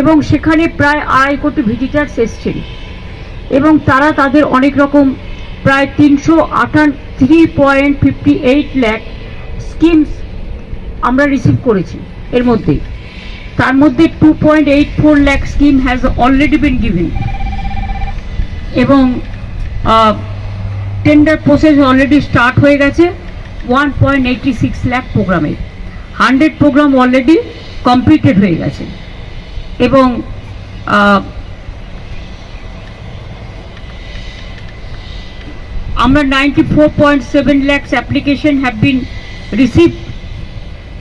এবং সেখানে প্রায় আড়াই কোটি ভিজিটার্স এসছেন। এবং তারা তাদের অনেক রকম প্রায় তিনশো আটান three point fifty eight lakh schemes আমরা রিসিভ করেছি এর মধ্যে। তার মধ্যে two point eight four lakh scheme has already been given এবং টেন্ডার প্রসেস অলরেডি স্টার্ট হয়ে গেছে one point eighty six lakh প্রোগ্রামে হান্ড্রেড প্রোগ্রাম অলরেডি কমপ্লিটেড হয়ে গেছে। এবং আমরা ninety four point seven lakhs application have been receive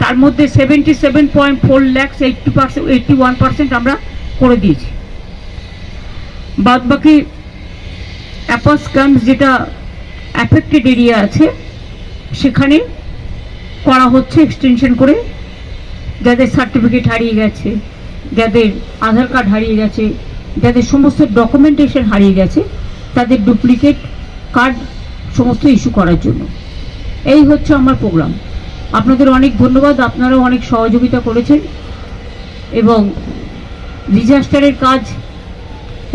তার মধ্যে seventy seven point four lakhs eighty percent eighty one percent আমরা করে দিয়েছি। বাদ বাকি অ্যাপাস কামস যেটা অ্যাফেক্টেড এরিয়া আছে, সেখানে করা হচ্ছে এক্সটেনশন করে, যাদের সার্টিফিকেট হারিয়ে গেছে। যাদের আধার কার্ড হারিয়ে গেছে, যাদের সমস্ত ডকুমেন্টেশন হারিয়ে গেছে, তাদের ডুপ্লিকেট কার্ড সমস্ত ইস্যু করার জন্য। এই হচ্ছে আমার প্রোগ্রাম আপনাদের অনেক ধন্যবাদ, আপনারাও অনেক সহযোগিতা করেছেন এবং ডিজাস্টারের কাজ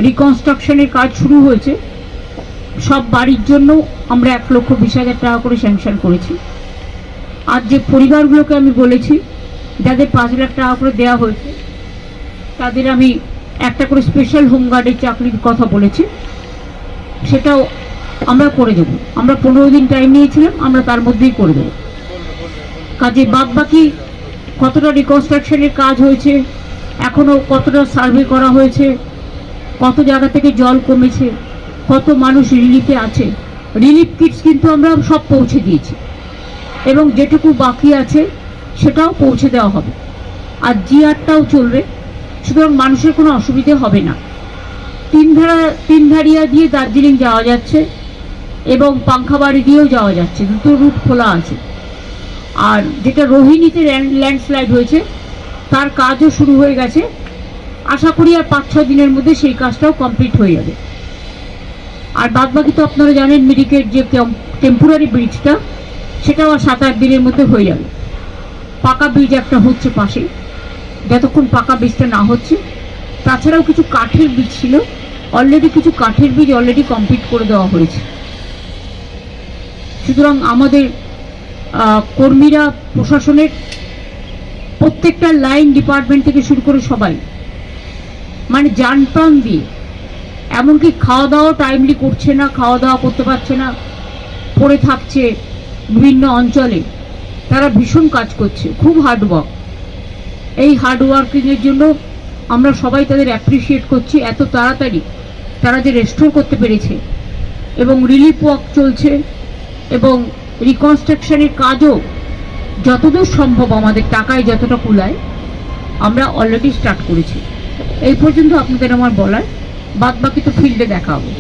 রিকনস্ট্রাকশনের কাজ শুরু হয়েছে। সব বাড়ির জন্য আমরা এক লক্ষ বিশ হাজার টাকা করে স্যাংশন করেছি। আর যে পরিবারগুলোকে আমি বলেছি, যাদের পাঁচ লাখ টাকা করে দেওয়া হয়েছে তাদের আমি একটা করে স্পেশাল হোমগার্ডের চাকরির কথা বলেছি। সেটাও আমরা করে দেবো। আমরা পনেরো দিন টাইম নিয়েছিলাম, আমরা তার মধ্যেই করে দেবো। কাজে বাদ বাকি কতটা রিকনস্ট্রাকশনের কাজ হয়েছে এখনও কতটা সার্ভে করা হয়েছে, কত জায়গা থেকে জল কমেছে, কত মানুষ রিলিফে আছে রিলিফ কিটস কিন্তু আমরা সব পৌঁছে দিয়েছি। এবং যেটুকু বাকি আছে, সেটাও পৌঁছে দেওয়া হবে। আর জিআরটাও চলবে। সুতরাং মানুষের কোনো অসুবিধে হবে না। তিনধারা তিনধারিয়া দিয়ে দার্জিলিং যাওয়া যাচ্ছে এবং পাংখাবাড়ি দিয়েও যাওয়া যাচ্ছে। দুটো রুট খোলা আছে। আর যেটা রোহিণীতে ল্যান্ডস্লাইড হয়েছে, তার কাজও শুরু হয়ে গেছে। আশা করি আর পাঁচ ছ দিনের মধ্যে সেই কাজটাও কমপ্লিট হয়ে যাবে। আর বাদ বাকি তো আপনারা জানেন মেডিকেট যে টেম্পোরারি ব্রিজটা, সেটাও আর সাত আট দিনের মধ্যে হয়ে যাবে। পাকা ব্রিজ একটা হচ্ছে পাশে যতক্ষণ পাকা বীজটা না হচ্ছে, তাছাড়াও কিছু কাঠের বীজ ছিল অলরেডি কিছু কাঠের বীজ অলরেডি কমপ্লিট করে দেওয়া হয়েছে। সুতরাং আমাদের কর্মীরা, প্রশাসনের প্রত্যেকটা লাইন ডিপার্টমেন্ট থেকে শুরু করে সবাই মানে যান প্রাণ দিয়ে, এমনকি খাওয়া দাওয়া টাইমলি করছে না খাওয়া দাওয়া করতে পারছে না, পড়ে থাকছে বিভিন্ন অঞ্চলে, তারা ভীষণ কাজ করছে, খুব হার্ড ওয়ার্ক এই হার্ড ওয়ার্কিংয়ের জন্য আমরা সবাই তাদের অ্যাপ্রিসিয়েট করছি এত তাড়াতাড়ি। তারা যে রেস্টোর করতে পেরেছে এবং রিলিফ ওয়ার্ক চলছে এবং রিকনস্ট্রাকশনের কাজও যতদূর সম্ভব আমাদের টাকায় যতটা কুলায়, আমরা অলরেডি স্টার্ট করেছি। এই পর্যন্ত আপনাদের আমার বলার। বাদ বাকি তো ফিল্ডে দেখা হবে।